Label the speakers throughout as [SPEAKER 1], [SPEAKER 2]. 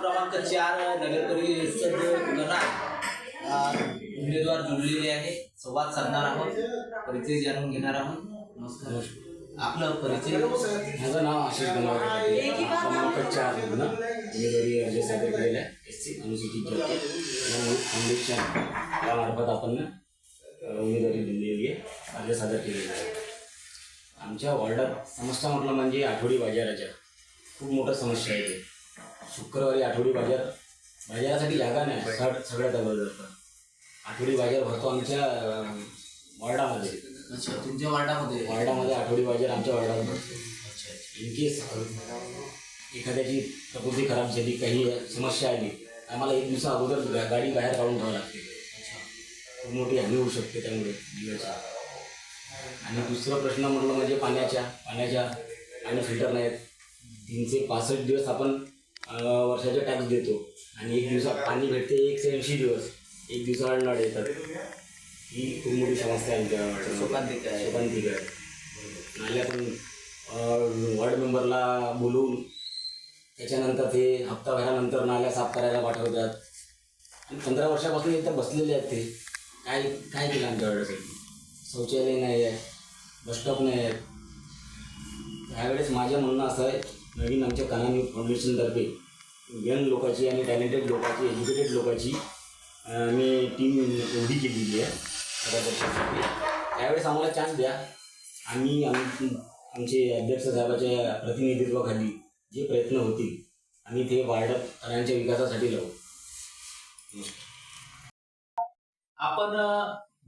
[SPEAKER 1] क्रमांक चार नगर परिषद उमेदवार जुळलेले आहे. संवाद साधणार आहोत. परिचय जाणून घेणार आहोत. नमस्कार. आपलं परिचय.
[SPEAKER 2] माझं नाव आशिष गंगावकर क्रमांक चार मधनं उमेदवारी अर्ज सादर केलेला आहे. एस सी अनुसूचित जाती. फाउंडेशन यामार्फत आपण उमेदवारी दिलेली आहे. अर्ज सादर केलेला आहे. आमच्या वॉर्डात समस्या म्हटलं म्हणजे आठवडी बाजाराच्या. खूप मोठा समस्या आहे. ते शुक्रवारी आठवडी बाजार. बाजारासाठी जागा नाही. सग सगळ्यात अगोदर तर आठवडी बाजार भरतो आमच्या वॉर्डामध्ये.
[SPEAKER 1] अच्छा तुमच्या वार्डामध्ये?
[SPEAKER 2] वार्डामध्ये आठवडी बाजार आमच्या वार्डात भरतो.
[SPEAKER 1] अच्छा अच्छा
[SPEAKER 2] इन केस एखाद्याची प्रकृती खराब झाली काही समस्या आली आम्हाला एक दिवसा अगोदर गाडी बाहेर काढून ठेवावी लागते. खूप मोठी हानी होऊ शकते त्यामुळे दिव्याची आणि दुसरा प्रश्न म्हटलं म्हणजे पाण्याच्या पाण्याच्या पाणी फिल्टर नाहीत. तीनशे पासष्ट दिवस आपण वर्षाचा टॅक्स देतो. आणि एक दिवसात पाणी भेटते एकशे ऐंशी दिवस. एक दिवसाआड नळ येतात. ही खूप मोठी समस्या आहे आमच्या.
[SPEAKER 1] शोकांतिका आहे.
[SPEAKER 2] शोकांतिका आहे. नाल्या पण वार्ड मेंबरला बोलवून त्याच्यानंतर ते हप्ता भरानंतर नाल्या साफ करायला पाठवतात. आणि पंधरा वर्षापासून इथं बसलेले आहेत ते. काय काय केलं आमच्या वार्डासाठी शौचालय नाही आहे. बसस्टॉप नाही आहे. त्यावेळेस माझं म्हणणं असं आहे नवीन आमच्या कानानी फाउंडेशनतर्फे यंग लोकांची आणि टॅलेंटेड लोकांची एज्युकेटेड लोकांची आम्ही मी टीम उभी केलेली आहे. त्यावेळेस आम्हाला चान्स द्या. आम्ही आम- आमचे अध्यक्ष साहेबाच्या प्रतिनिधित्वाखाली जे प्रयत्न होतील आम्ही ते वार्डात विकासासाठी लावू.
[SPEAKER 1] आपण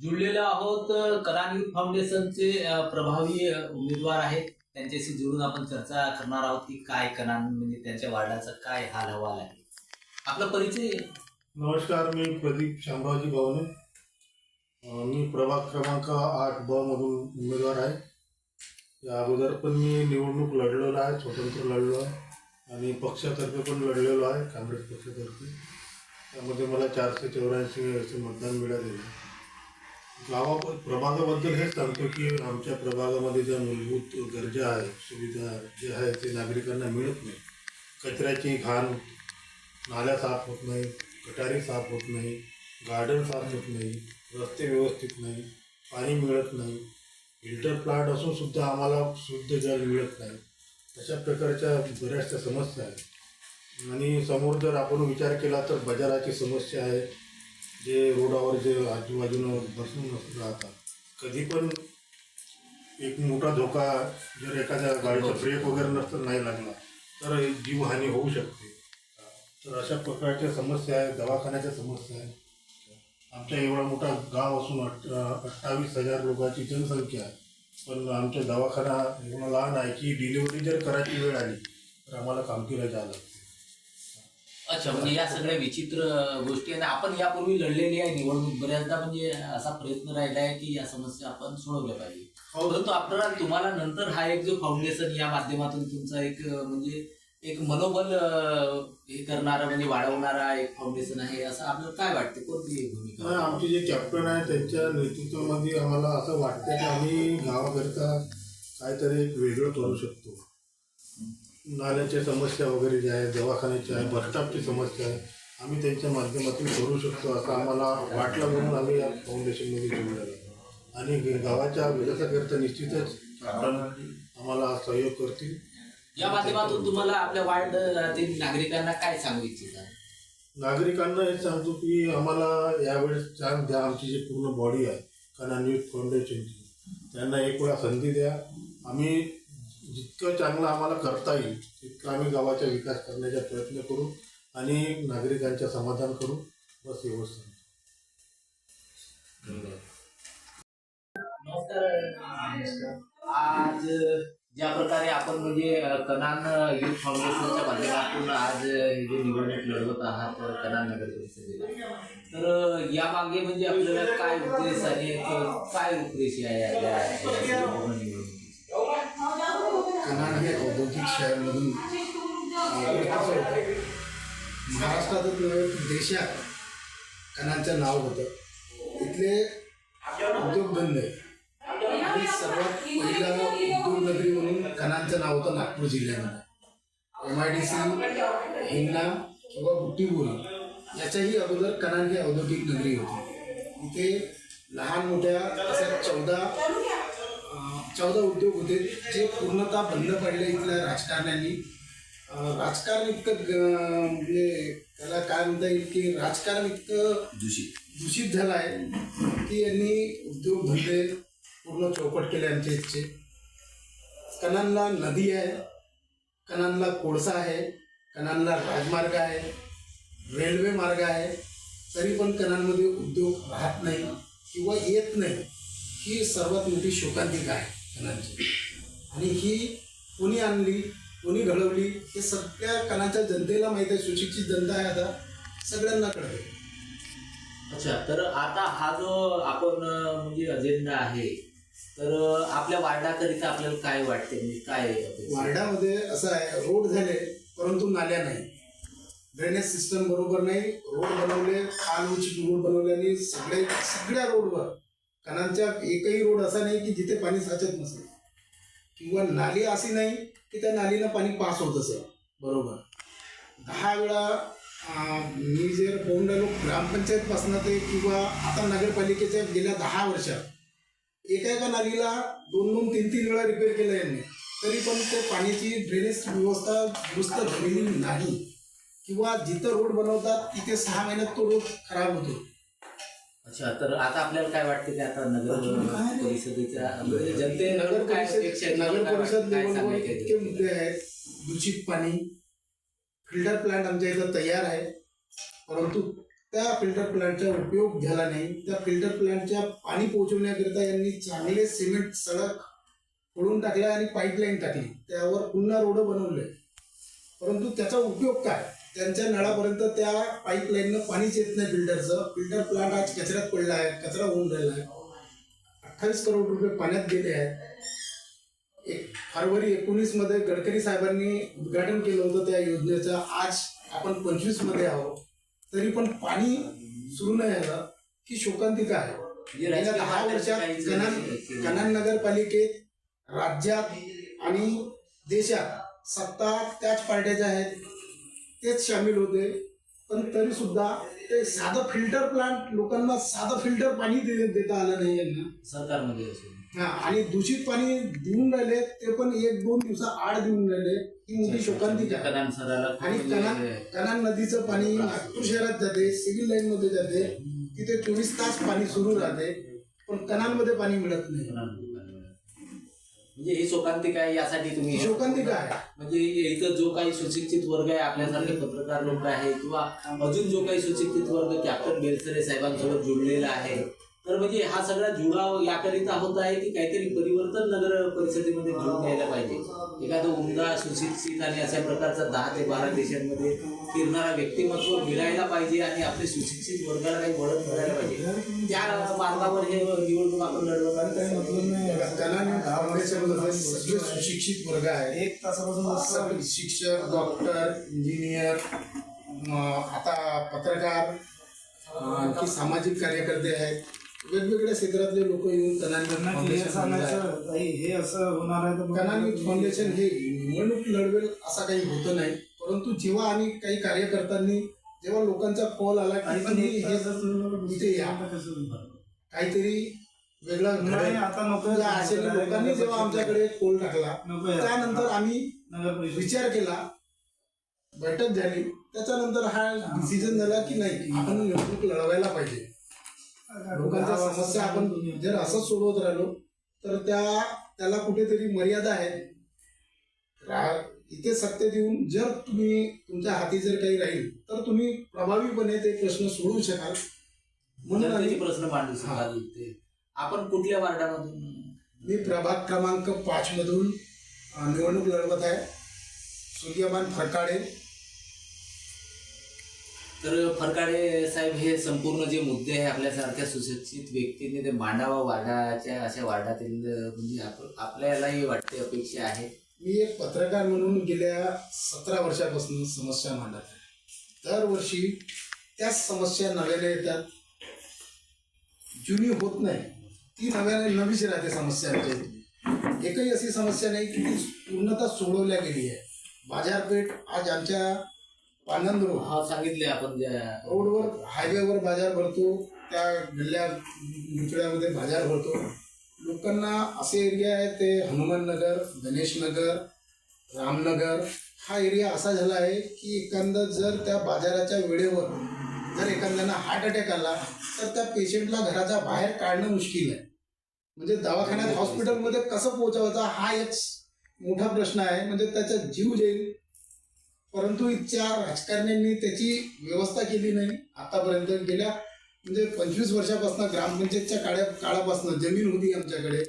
[SPEAKER 1] जुळलेलो आहोत कलानी फाउंडेशनचे प्रभावी उमेदवार आहेत. त्यांच्याशी जुळून आपण चर्चा करणार आहोत की काय कणान म्हणजे त्यांच्या वार्डाचा काय हाल अहवाल आहे. आपला परिचय
[SPEAKER 3] नमस्कार मी प्रदीप शामरावजी भावने. मी प्रभाग क्रमांक आठ ब मधून उमेदवार आहे. या अगोदर पण मी निवडणूक लढलेलो आहे स्वतंत्र लढलो आहे आणि पक्षातर्फे पण लढलेलो आहे काँग्रेस पक्षातर्फे. त्यामध्ये मला चारशे चौऱ्याऐंशी असे मतदान मिळालेलं आहे. गावा प्रभागाबद्दल हेच सांगतो की आमच्या प्रभागामध्ये ज्या मूलभूत गरजा आहेत सुविधा जे आहे ते नागरिकांना मिळत नाही. कचऱ्याची घाण नाल्या साफ होत नाही गटारी साफ होत नाही गार्डन साफ होत नाही रस्ते व्यवस्थित नाही पाणी मिळत नाही. फिल्टर प्लांट असून सुद्धा आम्हाला शुद्ध जल मिळत नाही. अशा प्रकारच्या बऱ्याचशा समस्या आहेत. आणि समोर जर आपण विचार केला तर बाजाराची समस्या आहे जे रोडावर जे आजूबाजूनं बसून राहतात कधी पण एक मोठा धोका जर एखाद्या गाडीचा ब्रेक वगैरे नसतं नाही लागला तर जीवहानी होऊ शकते. तर अशा प्रकारच्या समस्या आहेत दवाखान्याच्या समस्या आहेत. आमच्या एवढा मोठा गाव असून अठ अठ्ठावीस हजार लोकांची जनसंख्या आहे. पण आमचा दवाखाना एवढा लहान आहे की डिलिव्हरी जर करायची वेळ आली तर आम्हाला जावं लागते
[SPEAKER 1] अच्छा म्हणजे या सगळ्या विचित्र गोष्टी आणि आपण यापूर्वी लढलेली आहे निवडणूक. बऱ्याचदा म्हणजे असा प्रयत्न राहिला आहे की या समस्या आपण सोडवल्या पाहिजे.
[SPEAKER 3] हो.
[SPEAKER 1] परंतु आपल्याला तुम्हाला नंतर हा एक जो फाउंडेशन या माध्यमातून तुमचा एक म्हणजे एक मनोबल हे करणारा म्हणजे वाढवणारा एक फाउंडेशन आहे असं आपल्याला काय वाटतं? कोणती भूमिका?
[SPEAKER 3] आमचे जे कॅप्टन आहे त्यांच्या नेतृत्वामध्ये आम्हाला असं वाटतं की आम्ही गावाकरिता काहीतरी एक वेगळं करू शकतो. नाल्याच्या समस्या वगैरे ज्या आहेत दवाखान्याच्या आहे बसस्टॉपची समस्या आहे आम्ही त्यांच्या माध्यमातून करू शकतो असं आम्हाला वाटलं म्हणून आम्ही या फाउंडेशनमध्ये जोडलेलो. आणि गावाच्या विकासाकरिता निश्चितच आम्हाला सहयोग करतील.
[SPEAKER 1] या माध्यमातून तुम्हाला आपल्या वार्डातील नागरिकांना काय सांगू इच्छिता?
[SPEAKER 3] नागरिकांना हे सांगतो की आम्हाला यावेळेस चान्स द्या आमची जी पूर्ण बॉडी आहे कनान यूथ फाउंडेशनची त्यांना एक वेळा संधी द्या. आम्ही जितकं चांगलं आम्हाला करता येईल तितकं आम्ही गावाचा विकास करण्याचा प्रयत्न करू आणि नागरिकांच्या समाधान करू बस एवढंच
[SPEAKER 1] नमस्कार आज ज्या प्रकारे आपण म्हणजे कनान युथ फाउंडेशनच्या माध्यमातून आज जे निवडणूक लढवत आहात कनान नगर परिषदेला तर यामागे म्हणजे आपल्याला काय उद्देश आणि काय रूपरेषा आहे आपल्या संपूर्ण
[SPEAKER 4] कनाड हे औद्योगिक शहरमधून महाराष्ट्रातच नव्हे देशात कनाडचं नाव होतं. इथले उद्योगधंदे. आणि सर्वात पहिला उद्योग नगरी म्हणून कनाडचं नाव होतं नागपूर जिल्ह्यामध्ये. M I D C Hingna किंवा बुट्टीबोरी याच्याही अगोदर कनान ही औद्योगिक नगरी होती. इथे लहान मोठ्या अशा चौदा चौदा उद्योग होते जे पूर्णतः बंद पडले इथल्या राजकारण्यांनी. राजकारण इतकं म्हणजे त्याला काय म्हणता येईल की राजकारण इतकं
[SPEAKER 2] दूषित.
[SPEAKER 4] दूषित झालं आहे की यांनी उद्योगधंदे पूर्ण चौपट केले आमच्या इथचे. कनानला नदी आहे कनानला कोळसा आहे कनानला राजमार्ग आहे रेल्वे मार्ग आहे तरी पण कनानमध्ये उद्योग राहत नाही किंवा येत नाही. ही सर्वात मोठी शोकांतिका आहे कनानची आणि ही कोणी आणली कोणी घडवली हे सगळ्या कणाच्या जनतेला माहीत आहे. सुशिक्षित जनता आहे आता. सगळ्यांना कळते.
[SPEAKER 1] अच्छा तर आता हा जो आपण म्हणजे अजेंडा आहे तर आपल्या वार्डाकरिता आपल्याला काय वाटते? म्हणजे काय?
[SPEAKER 4] वार्डामध्ये असं आहे रोड झाले परंतु नाल्या नाही. ड्रेनेज सिस्टम बरोबर नाही. रोड बनवले उचित रोड बनवल्याने सगळे सगळ्या रोडवर कणांच्या एकही रोड असा नाही की जिथे पाणी साचत नसेल. किंवा नाली अशी नाही की त्या नालीनं पाणी पास होत असेल. बरोबर. दहा वेळा मी जर पाहून राहिलो ग्रामपंचायतपासनं ते किंवा आता नगरपालिकेच्या गेल्या दहा वर्षात एका एका नालीला दोन दोन तीन तीन वेळा रिपेअर केलं यांनी. तरी पण ते पाण्याची ड्रेनेज व्यवस्था दुरुस्त झालेली नाही. किंवा जिथं रोड बनवतात तिथे सहा महिन्यात तो रोड खराब होतो.
[SPEAKER 1] अच्छा तर आता आपल्याला काय वाटते की आता नगर परिषदेच्या जनते
[SPEAKER 4] नगर
[SPEAKER 1] काय
[SPEAKER 4] परिषद? नगर
[SPEAKER 1] काय
[SPEAKER 4] परिषद लेवलवर इतके
[SPEAKER 1] आहे?
[SPEAKER 4] मुद्दे आहेत. दूषित पाणी फिल्टर प्लांट आमच्या इथं तयार आहे. परंतु त्या फिल्टर प्लांटचा उपयोग झाला नाही. त्या फिल्टर प्लांटच्या पाणी पोहोचवण्याकरिता यांनी चांगले सिमेंट सडक फोडून टाकले आणि पाईपलाईन टाकली. त्यावर पुन्हा रोड बनवले. परंतु त्याचा उपयोग काय? त्यांच्या नळापर्यंत त्या पाईपलाईननं पाणीच येत नाही फिल्टरचं फिल्टर प्लांट आज कचऱ्यात पडला आहे कचरा होऊन राहिला आहे. अठ्ठावीस करोड रुपये पाण्यात गेले आहेत. एक फरवरी एकोणीसमध्ये गडकरी साहेबांनी उद्घाटन केलं होतं त्या योजनेचं. आज आपण पंचवीसमध्ये आहोत. तरी पण पाणी सुरू नाही झालं की शोकांतिका आहे.
[SPEAKER 1] म्हणजे
[SPEAKER 4] गेल्या दहा वर्षात कनान कनान नगरपालिकेत राज्यात आणि देशात सत्ता त्याच पार्ट्याच्या आहेत. तेच सामील होते. पण तरी सुद्धा ते साधं फिल्टर प्लांट लोकांना साधं फिल्टर पाणी दे- देता आलं नाही यांना.
[SPEAKER 1] सरकारमध्ये
[SPEAKER 4] हा आणि दूषित पाणी देऊन राहिले ते पण एक दोन दिवसा आड देऊन राहिले. ही मोठी शोकांतिका. आहे.
[SPEAKER 1] कनान सराला
[SPEAKER 4] आणि कनान
[SPEAKER 1] म्हणजे
[SPEAKER 4] कनान नदीचं पाणी नागपूर शहरात जाते सिव्हिल लाईन मध्ये जाते. तिथे चोवीस तास पाणी सुरू राहते. पण कनानमध्ये पाणी मिळत नाही.
[SPEAKER 1] म्हणजे ही शोकांतिका आहे यासाठी तुम्ही
[SPEAKER 4] शोकांतिका आहे?
[SPEAKER 1] म्हणजे इथं जो काही सुशिक्षित वर्ग आहे आपल्यासारखे पत्रकार लोक आहे किंवा अजून जो काही सुशिक्षित वर्ग कॅप्टन बेलसरे साहेबांसोबत जुळलेला आहे तर म्हणजे हा सगळा जुळाव याकरिता होत आहे की काहीतरी परिवर्तन नगर परिषदेमध्ये घडून यायला पाहिजे. एखादं उमदा सुशिक्षित आणि अशा प्रकारचा दहा ते बारा देशांमध्ये फिरणारा व्यक्तिमत्व मिळायला पाहिजे आणि आपले सुशिक्षित वर्गाला काही वळण मिळायला पाहिजे. त्या मार्गावर हे निवडणूक आपण
[SPEAKER 4] सगळे सुशिक्षित वर्ग आहे
[SPEAKER 5] एक तासापासून
[SPEAKER 4] शिक्षक डॉक्टर इंजिनियर आता पत्रकार सामाजिक कार्यकर्ते आहेत. वेगवेगळ्या क्षेत्रातले लोक येऊन
[SPEAKER 5] त्यांना क्लिअर
[SPEAKER 4] फाउंडेशन
[SPEAKER 5] सांगायचं ताई, हे असं होणार आहे तर मग-
[SPEAKER 4] कनान युथ फाउंडेशन हे निवडणूक लढवेल असा काही होतं नाही. परंतु जेव्हा आम्ही काही कार्यकर्त्यांनी जेव्हा लोकांचा कॉल आला
[SPEAKER 5] ताई,
[SPEAKER 4] की
[SPEAKER 5] पण
[SPEAKER 4] तुम्ही
[SPEAKER 5] एक
[SPEAKER 4] हे
[SPEAKER 5] तासात तुम्ही
[SPEAKER 4] इथे या.
[SPEAKER 5] कसं होणार?
[SPEAKER 4] काहीतरी वेगळा
[SPEAKER 5] नाही
[SPEAKER 4] घडेल.
[SPEAKER 5] आता नको
[SPEAKER 4] या आशेने लोकांनी जेव्हा आमच्याकडे कॉल टाकला
[SPEAKER 5] नको या.
[SPEAKER 4] त्यानंतर आम्ही
[SPEAKER 5] नगर परिषद
[SPEAKER 4] विचार केला. बैठक झाली. त्याच्यानंतर हा डिसिजन झाला की नाही आपण निवडणूक लढवायला पाहिजे. लोकांच्या समस्या आपण जर असंच सोडवत राहिलो तर त्या त्याला कुठेतरी मर्यादा आहे. इथे सत्तेत येऊन जर तुम्ही तुमच्या हाती जर काही राहील तर तुम्ही प्रभावीपणे ते प्रश्न सोडवू शकाल. म्हणून
[SPEAKER 1] प्रश्न मांडू शकाल ते आपण कुठल्या वार्डामधून?
[SPEAKER 4] मी प्रभाग क्रमांक पाच मधून निवडणूक लढवत आहे. सूर्यमान फरकाडे
[SPEAKER 1] तर फरकाडे साहेब हे संपूर्ण जे मुद्दे आहे आपल्यासारख्या सुशिक्षित व्यक्तीने ते मांडावा वार्डाच्या अशा वार्डातील म्हणजे आपल्यालाही वाटते अपेक्षा आहे.
[SPEAKER 4] मी एक पत्रकार म्हणून गेल्या सतरा वर्षापासून समस्या मांडत आहे. दरवर्षी त्याच समस्या नव्याने येतात. जुनी होत नाही. ती नव्याने नवीच राहते समस्या आमच्या एकही अशी समस्या नाही की ती पूर्णतः सोडवल्या गेली आहे. बाजारपेठ आज आमच्या रोड
[SPEAKER 1] हा सांगितले आपण ज्या
[SPEAKER 4] रोडवर हायवेवर बाजार भरतो त्या गल्ल्या गुचड्यामध्ये बाजार भरतो. लोकांना असे एरिया आहे ते हनुमान नगर गणेश नगर रामनगर हा एरिया असा झाला आहे की एखादा जर त्या बाजाराच्या वेळेवर जर एखाद्याला हार्ट अटॅक आला तर त्या पेशंटला घराच्या बाहेर काढणं मुश्किल आहे. म्हणजे दवाखान्यात हॉस्पिटलमध्ये कसं पोहोचवायचा हा एक मोठा प्रश्न आहे. म्हणजे त्याचा जीव जाईल परंतु इथच्या राजकारण्यांनी त्याची व्यवस्था केली नाही. आतापर्यंत गेल्या म्हणजे पंचवीस वर्षापासून ग्रामपंचायतच्या काळ्या काळापासून जमीन होती आमच्याकडे.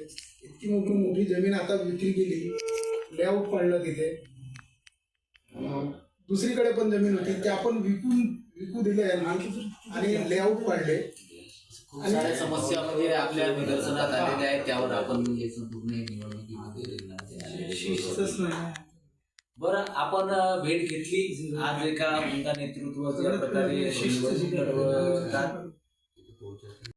[SPEAKER 4] इतकी मोठी मोठी जमीन आता विक्री केली. लेआउट पाडलं तिथे. दुसरीकडे पण जमीन होती. ते आपण विकून विकू दिले आणि लेआउट पाडले.
[SPEAKER 1] खूप साऱ्या समस्या म्हणजे आपल्या निदर्शनात आलेल्या आहेत. त्यावर आपण म्हणजे संपूर्ण निवडणुकीमध्ये बरं आपण भेट घेतली. आज एका उमदा नेतृत्वाच्या प्रकारे